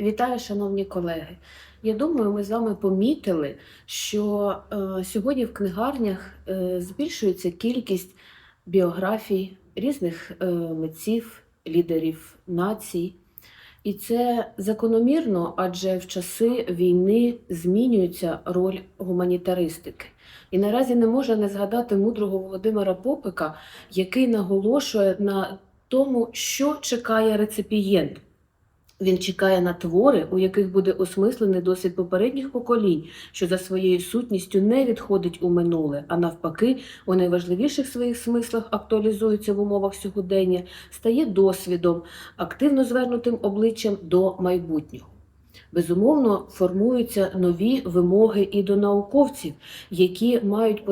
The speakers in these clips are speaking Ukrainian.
Вітаю, шановні колеги. Я думаю, ми з вами помітили, що е, сьогодні в книгарнях е, збільшується кількість біографій різних е, митців, лідерів націй. І це закономірно, адже в часи війни змінюється роль гуманітаристики. І наразі не можна не згадати мудрого Володимира Попика, який наголошує на тому, що чекає реципієнт. Він чекає на твори, у яких буде осмислений досвід попередніх поколінь, що за своєю сутністю не відходить у минуле, а навпаки, у найважливіших своїх смислах актуалізується в умовах сьогодення, стає досвідом, активно звернутим обличчям до майбутнього. Безумовно, формуються нові вимоги і до науковців, які мають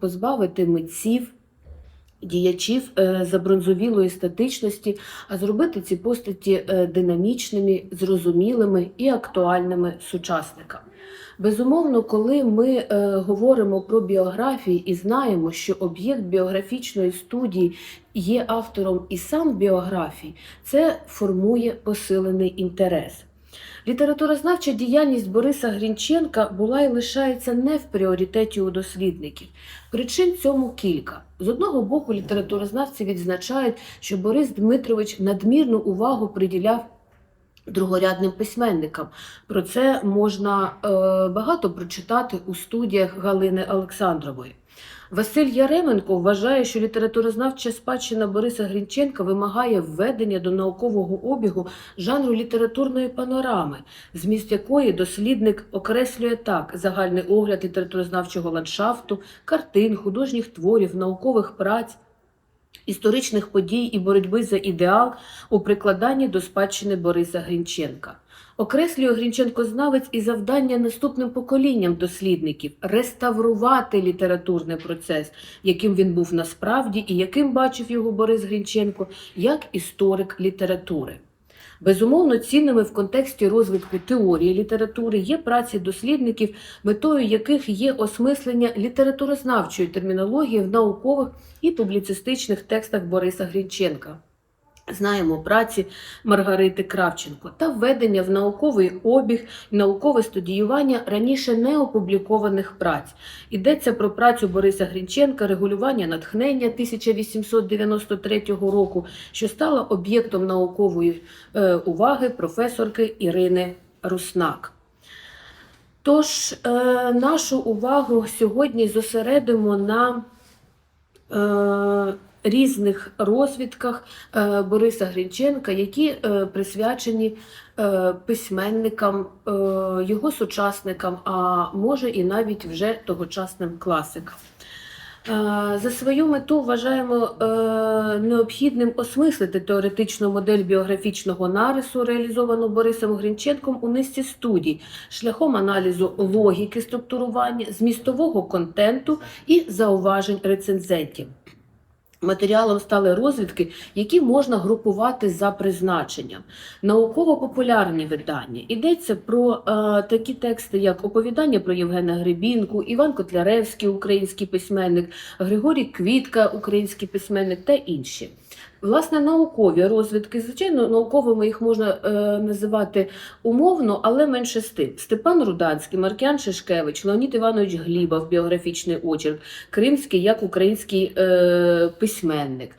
позбавити митців діячів е, забронзовілої статичності, а зробити ці постаті е, динамічними, зрозумілими і актуальними сучасникам. Безумовно, коли ми е, говоримо про біографії і знаємо, що об'єкт біографічної студії є автором і сам біографій, це формує посилений інтерес. Літературознавча діяльність Бориса Грінченка була і лишається не в пріоритеті у дослідників. Причин цьому кілька. З одного боку, літературознавці відзначають, що Борис Дмитрович надмірну увагу приділяв другорядним письменникам. Про це можна е, багато прочитати у студіях Галини Олександрової. Василь Яременко вважає, що літературознавча спадщина Бориса Грінченка вимагає введення до наукового обігу жанру літературної панорами, зміст якої дослідник окреслює так: загальний огляд літературознавчого ландшафту, картин, художніх творів, наукових праць. Історичних подій і боротьби за ідеал у прикладанні до спадщини Бориса Грінченка. Окреслює Грінченкознавець і завдання наступним поколінням дослідників реставрувати літературний процес, яким він був насправді і яким бачив його Борис Грінченко як історик літератури. Безумовно, цінними в контексті розвитку теорії літератури є праці дослідників, метою яких є осмислення літературознавчої термінології в наукових і публіцистичних текстах Бориса Грінченка. Знаємо праці Маргарити Кравченко та введення в науковий обіг і наукове студіювання раніше не опублікованих праць. Йдеться про працю Бориса Грінченка регулювання натхнення 1893 року, що стала об'єктом наукової е, уваги професорки Ірини Руснак. Тож е, нашу увагу сьогодні зосередимо на е, різних розвідках е, Бориса Грінченка, які е, присвячені е, письменникам, його сучасникам, а може і навіть вже тогочасним класикам. За свою мету вважаємо необхідним осмислити теоретичну модель біографічного нарису, реалізовану Борисом Грінченком у низці студій, шляхом аналізу логіки структурування, змістового контенту і зауважень рецензентів. Матеріалом стали розвідки, які можна групувати за призначенням. Науково-популярні видання. Йдеться про е, такі тексти, як оповідання про Євгена Гребінку, Іван Котляревський, український письменник, Григорій Квітка, український письменник та інші. Власне, наукові розвідки, звичайно, науковими їх можна е, називати умовно, але менше з тим. Степан Руданський, Маркіан Шишкевич, Леонід Іванович Глібов, біографічний очерк, Кримський як український е, письменник.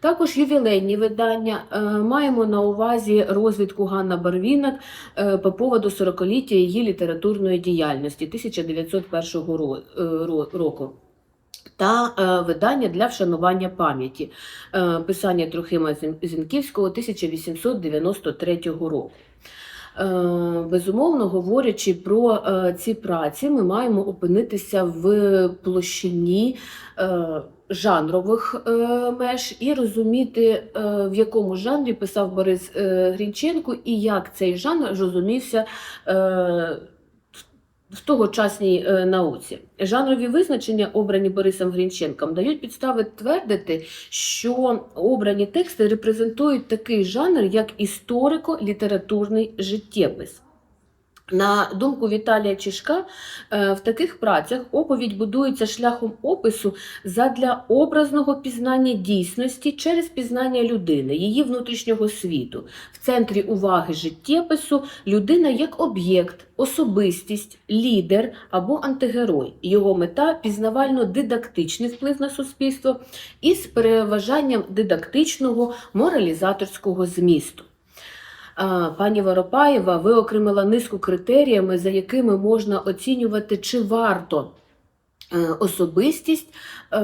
Також ювілейні видання е, маємо на увазі розвідку Ганна Барвінок е, по поводу 40-ліття її літературної діяльності 1901 ро- е, ро- року. Та е, видання для вшанування пам'яті е, писання Трохима Зінківського 1893 року. Е, Безумовно, говорячи про ці праці, ми маємо опинитися в площині жанрових меж і розуміти, в якому жанрі писав Борис Грінченко і як цей жанр розумівся. В тогочасній е, науці жанрові визначення, обрані Борисом Грінченком, дають підстави твердити, що обрані тексти репрезентують такий жанр, як історико-літературний життєпис. На думку Віталія Чишка, е, в таких працях оповідь будується шляхом опису задля образного пізнання дійсності через пізнання людини, її внутрішнього світу. В центрі уваги життєпису людина як об'єкт, особистість, лідер або антигерой. Його мета пізнавально-дидактичний вплив на суспільство із переважанням дидактичного моралізаторського змісту. Пані Воропаєва виокремила низку критеріями, за якими можна оцінювати, чи варто е, особистість, е,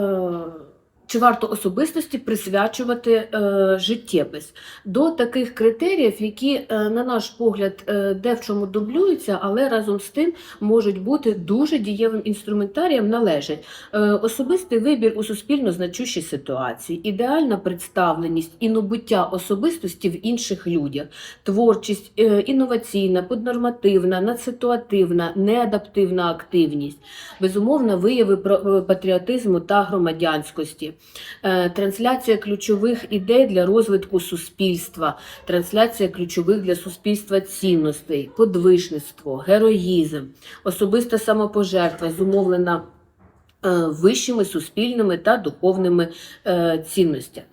чи варто особистості присвячувати е, життєпис. До таких критеріїв, які, е, на наш погляд, е, де в чому дублюються, але разом з тим можуть бути дуже дієвим інструментарієм, належать е, особистий вибір у суспільно значущій ситуації, ідеальна представленість і набуття особистості в інших людях, творчість е, інноваційна, поднормативна, надситуативна, неадаптивна активність, безумовно, вияви про- е, патріотизму та громадянськості, трансляція ключових ідей для розвитку суспільства, трансляція ключових для суспільства цінностей, подвижництво, героїзм, особиста самопожертва, зумовлена е, вищими суспільними та духовними е, цінностями.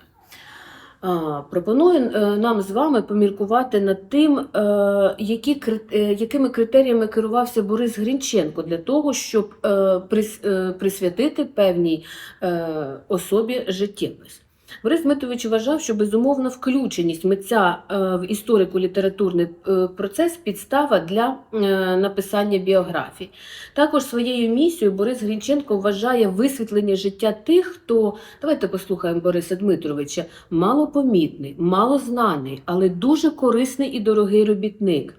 Пропоную е, нам з вами поміркувати над тим, е, які, е, якими критеріями керувався Борис Грінченко для того, щоб присвятити певній особі життєпис. Борис Дмитрович вважав, що безумовно включеність митця е, в історико-літературний е, процес підстава для е, написання біографій. Також своєю місією Борис Грінченко вважає висвітлення життя тих, хто давайте послухаємо Бориса Дмитровича малопомітний, малознаний, але дуже корисний і дорогий робітник.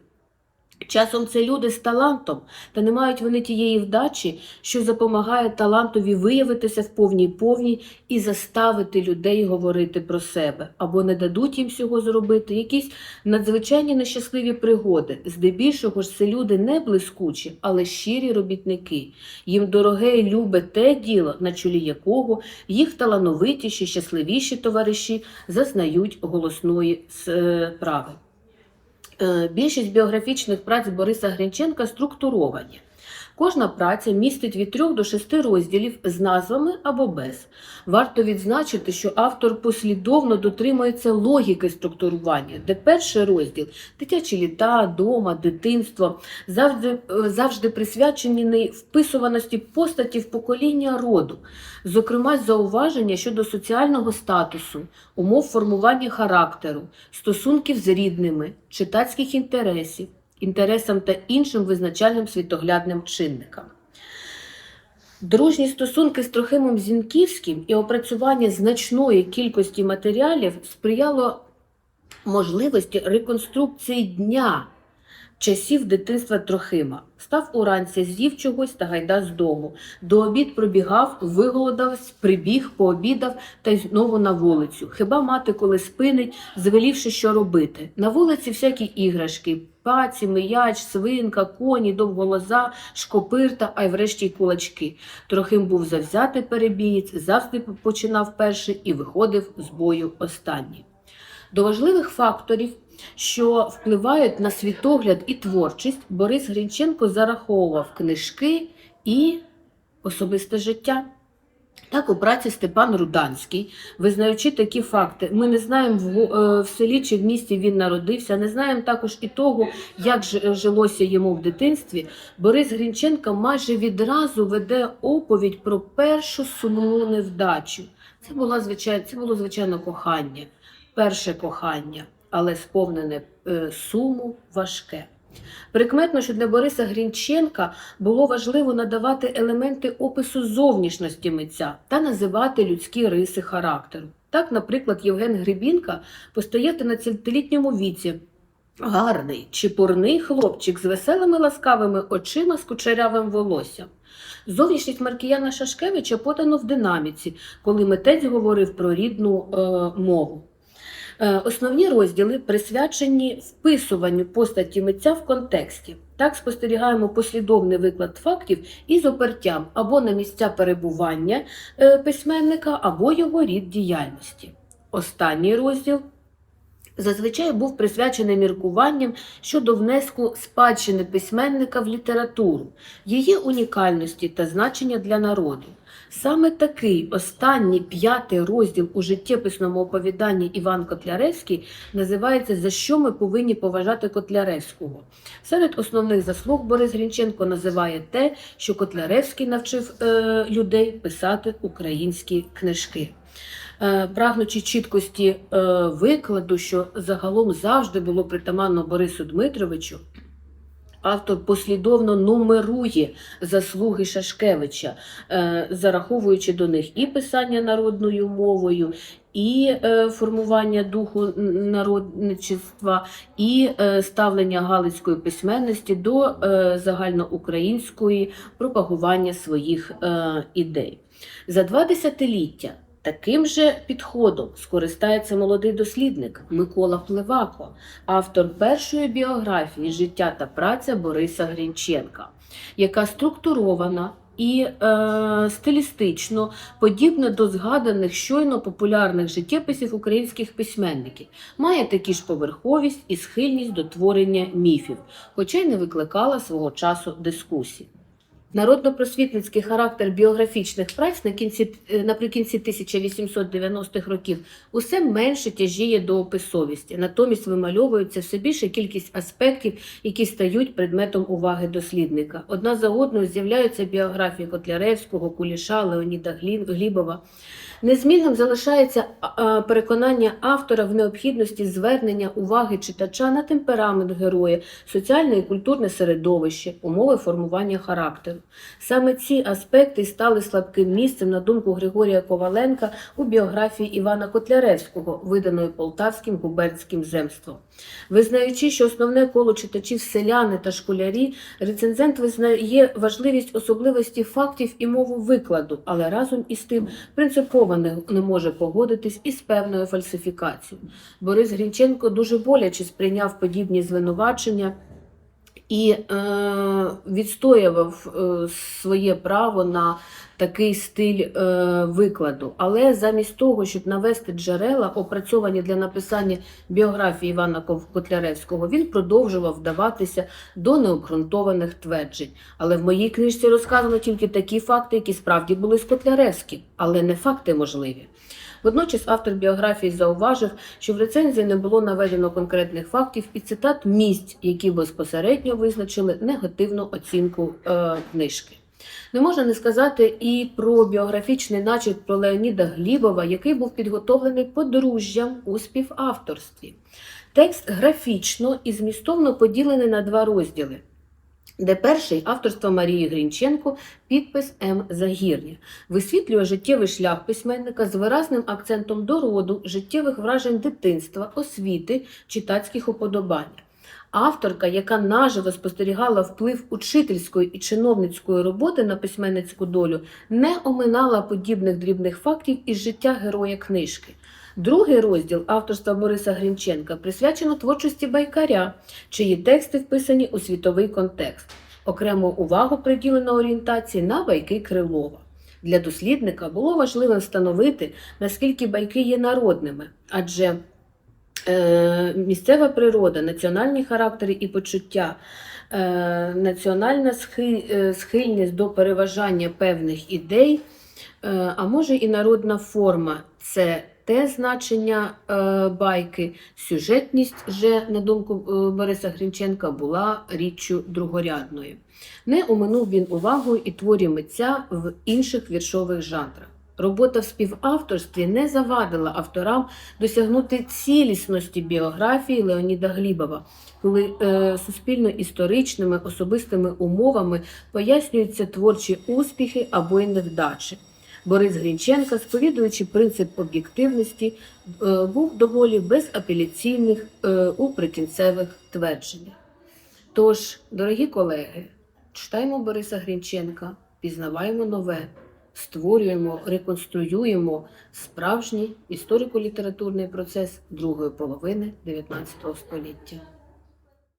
Часом це люди з талантом, та не мають вони тієї вдачі, що допомагає талантові виявитися в повній повній і заставити людей говорити про себе, або не дадуть їм цього зробити якісь надзвичайні нещасливі пригоди. Здебільшого ж це люди не блискучі, але щирі робітники. Їм дороге і любе те діло, на чолі якого їх талановитіші, щасливіші товариші зазнають голосної справи. Е, Більшість біографічних праць Бориса Гринченка структуровані. Кожна праця містить від трьох до шести розділів з назвами або без. Варто відзначити, що автор послідовно дотримується логіки структурування, де перший розділ дитячі літа, дома, дитинство завжди, завжди присвячений вписуваності постаті в покоління роду, зокрема зауваження щодо соціального статусу, умов формування характеру, стосунків з рідними, читацьких інтересів, інтересам та іншим визначальним світоглядним чинникам. Дружні стосунки з Трохимом Зінківським і опрацювання значної кількості матеріалів сприяло можливості реконструкції дня часів дитинства Трохима. Став уранці, з'їв чогось та гайда з дому. До обід пробігав, виголодався, прибіг, пообідав та й знову на вулицю. Хіба мати, коли спинить, звелівши, що робити? На вулиці всякі іграшки, паці, мияч, свинка, коні, довголоза, шкопирта, а й врешті й кулачки. Трохим був завзятий перебієць, завжди починав перший і виходив з бою останній. До важливих факторів, що впливають на світогляд і творчість, Борис Грінченко зараховував книжки і особисте життя. Так, у праці Степан Руданський, визнаючи такі факти, ми не знаємо в, е, в селі чи в місті він народився, не знаємо також і того, як ж- жилося йому в дитинстві. Борис Грінченко майже відразу веде оповідь про першу сумну невдачу. Це, була, звичайно, це було звичайно кохання, перше кохання, але сповнене е, суму важке. Прикметно, що для Бориса Грінченка було важливо надавати елементи опису зовнішності митця та називати людські риси характеру. Так, наприклад, Євген Грибінка постає в 13-літньому віці. Гарний, чепурний хлопчик з веселими ласкавими очима з кучерявим волоссям. Зовнішність Маркіяна Шашкевича подано в динаміці, коли митець говорив про рідну е, мову. Е, Основні розділи присвячені вписуванню постаті митця в контексті. Так спостерігаємо послідовний виклад фактів із опертям або на місця перебування е, письменника, або його рід діяльності. Останній розділ зазвичай був присвячений міркуванням щодо внеску спадщини письменника в літературу, її унікальності та значення для народу. Саме такий останній п'ятий розділ у життєписному оповіданні Іван Котляревський називається За що ми повинні поважати Котляревського. Серед основних заслуг Борис Грінченко називає те, що Котляревський навчив е, людей писати українські книжки. Е, Прагнучи чіткості е, викладу, що загалом завжди було притаманно Борису Дмитровичу, автор послідовно нумерує заслуги Шашкевича, е, зараховуючи до них і писання народною мовою, і е, формування духу народничества, і е, ставлення галицької письменності до загальноукраїнської пропагування своїх ідей. За два десятиліття таким же підходом скористається молодий дослідник Микола Плевако, автор першої біографії життя та праця Бориса Грінченка, яка структурована і е, стилістично подібна до згаданих щойно популярних життєписів українських письменників, має такі ж поверховість і схильність до творення міфів, хоча й не викликала свого часу дискусій. Народно-просвітницький характер біографічних праць на кінці, е, наприкінці 1890-х років усе менше тяжіє до описовісті, натомість вимальовується все більше кількість аспектів, які стають предметом уваги дослідника. Одна за одною з'являються біографії Котляревського, Куліша, Леоніда Глі- Глібова. Незмінним залишається переконання автора в необхідності звернення уваги читача на темперамент героя, соціальне і культурне середовище, умови формування характеру. Саме ці аспекти стали слабким місцем, на думку Григорія Коваленка, у біографії Івана Котляревського, виданої Полтавським губернським земством. Визнаючи, що основне коло читачів селяни та школярі, рецензент визнає важливість особливості фактів і мову викладу, але разом із тим принципово не, не може погодитись із певною фальсифікацією. Борис Грінченко дуже боляче сприйняв подібні звинувачення і е, відстоював е, своє право на такий стиль е, викладу. Але замість того, щоб навести джерела, опрацьовані для написання біографії Івана Котляревського, він продовжував вдаватися до необґрунтованих тверджень. Але в моїй книжці розказано тільки такі факти, які справді були з Котляревським, але не факти можливі. Водночас автор біографії зауважив, що в рецензії не було наведено конкретних фактів і цитат місць, які безпосередньо визначили негативну оцінку е, книжки. Не можна не сказати і про біографічний начерк про Леоніда Глібова, який був підготовлений подружжям у співавторстві. Текст графічно і змістовно поділений на два розділи. Де перший авторство Марії Грінченко, підпис М. Загірня, висвітлює життєвий шлях письменника з виразним акцентом до роду, життєвих вражень дитинства, освіти, читацьких уподобань. Авторка, яка наживо спостерігала вплив учительської і чиновницької роботи на письменницьку долю, не оминала подібних дрібних фактів із життя героя книжки. Другий розділ авторства Бориса Грінченка присвячено творчості байкаря, чиї тексти вписані у світовий контекст. Окрему увагу приділено орієнтації на байки Крилова. Для дослідника було важливо встановити, наскільки байки є народними, адже місцева природа, національні характери і почуття, е, національна е, схильність до переважання певних ідей, е, а може і народна форма це те значення е, байки, сюжетність же, на думку е, Бориса Грінченка, була річчю другорядною. Не оминув він увагою і творі митця в інших віршових жанрах. Робота в співавторстві не завадила авторам досягнути цілісності біографії Леоніда Глібова, коли е, суспільно-історичними особистими умовами пояснюються творчі успіхи або й невдачі. Борис Грінченка, сповідуючи принцип об'єктивності, е, був доволі безапеляційних е, у прикінцевих твердженнях. Тож, дорогі колеги, читаємо Бориса Грінченка, пізнаваємо нове, створюємо, реконструюємо справжній історико-літературний процес другої половини 19 століття.